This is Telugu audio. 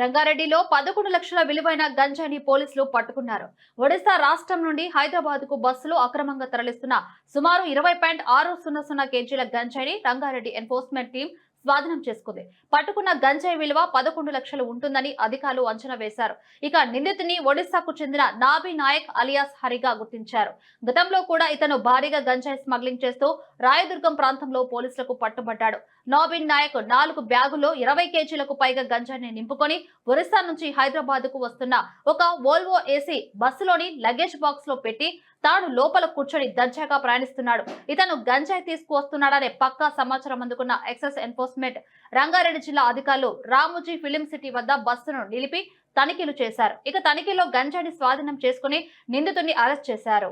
రంగారెడ్డిలో పదకొండు లక్షల విలువైన గంజాయిని పోలీసులు పట్టుకున్నారు. ఒడిశా రాష్ట్రం నుండి హైదరాబాద్కు బస్సులు అక్రమంగా తరలిస్తున్న సుమారు ఇరవై పాయింట్ ఆరు సున్నా సున్నా కేజీల గంజాయిని రంగారెడ్డి ఎన్ఫోర్స్మెంట్ టీం స్వాధీనం చేసుకుంది. పట్టుకున్న గంజాయి విలువ పదకొండు లక్షలు ఉంటుందని అధికారులు అంచనా వేశారు. ఇక నిందితుని ఒడిశాకు చెందిన నాబీ నాయక్ అలియాస్ హరిగా గుర్తించారు. గతంలో కూడా ఇతను భారీగా గంజాయి స్మగ్లింగ్ చేస్తూ రాయదుర్గం ప్రాంతంలో పోలీసులకు పట్టుబడ్డాడు. నాబీన్ నాయక్ నాలుగు బ్యాగుల్లో ఇరవై కేజీలకు పైగా గంజాయిని నింపుకొని ఒరిస్సా నుంచి హైదరాబాద్కు వస్తున్న ఒక వోల్వో ఏసీ బస్సులోని లగేజ్ బాక్స్లో పెట్టి తాను లోపల కూర్చొని దర్జాగా ప్రయాణిస్తున్నాడు. ఇతను గంజాయి తీసుకువస్తున్నాడనే పక్కా సమాచారం అందుకున్న ఎక్సైజ్ ఎన్ఫోర్స్మెంట్ రంగారెడ్డి జిల్లా అధికారులు రామోజీ ఫిలిం సిటీ వద్ద బస్సును నిలిపి తనిఖీలు చేశారు. ఇక తనిఖీలో గంజాయిని స్వాధీనం చేసుకుని నిందితుడిని అరెస్ట్ చేశారు.